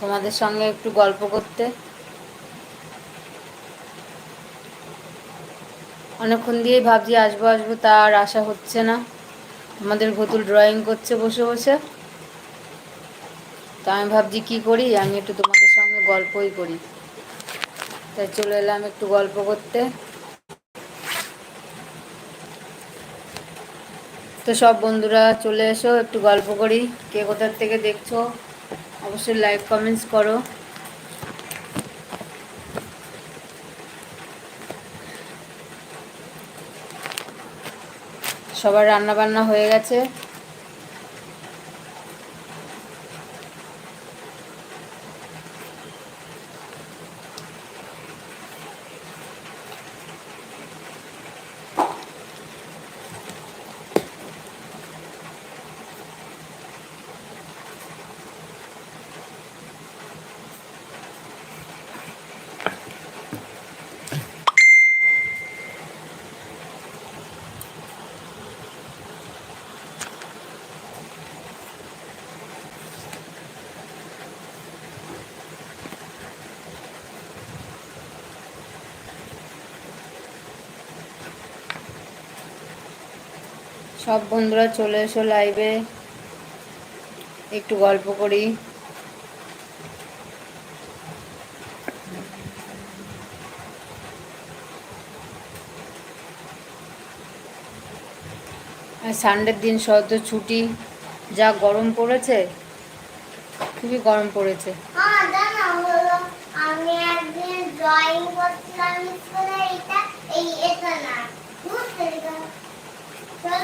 তোমাদের সঙ্গে একটু গল্প করতে। অনেকক্ষণ দিয়েই ভাবছি আসব আসব, তা আর আশা হচ্ছে না। আমাদের ভতুল ড্রয়িং করছে বসে বসে। তা আমি ভাবছি কী করি, আমি একটু তোমাদের সঙ্গে গল্পই করি। তাই চলে এলাম একটু গল্প করতে। তো সব বন্ধুরা চলে এসো, একটু গল্প করি। কে কোথার থেকে দেখছ? অবশ্যই লাইক কমেন্টস করো। সবার রান্না বান্না হয়ে গেছে। সব বন্ধুরা চলে এসো লাইভে একটু গল্প করি। সানডের দিন সদ্য ছুটি। যা গরম পড়েছে, খুবই গরম পড়েছে হ্যাঁ জানো হলো আমি একদিন ড্রয়িং করছিলাম স্কুলে এটা এই এটা না বুঝতে পেরেছ চলো শোনো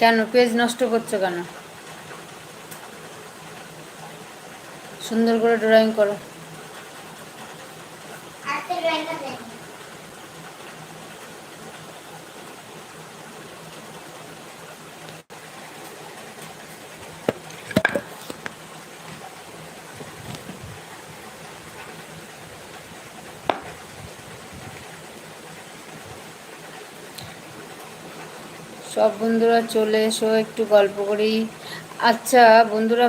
কেন পেজ নষ্ট করছ কেন? সুন্দর করে ড্রয়িং করো। সব বন্ধুরা চলে এসো একটু গল্প করি। আচ্ছা বন্ধুরা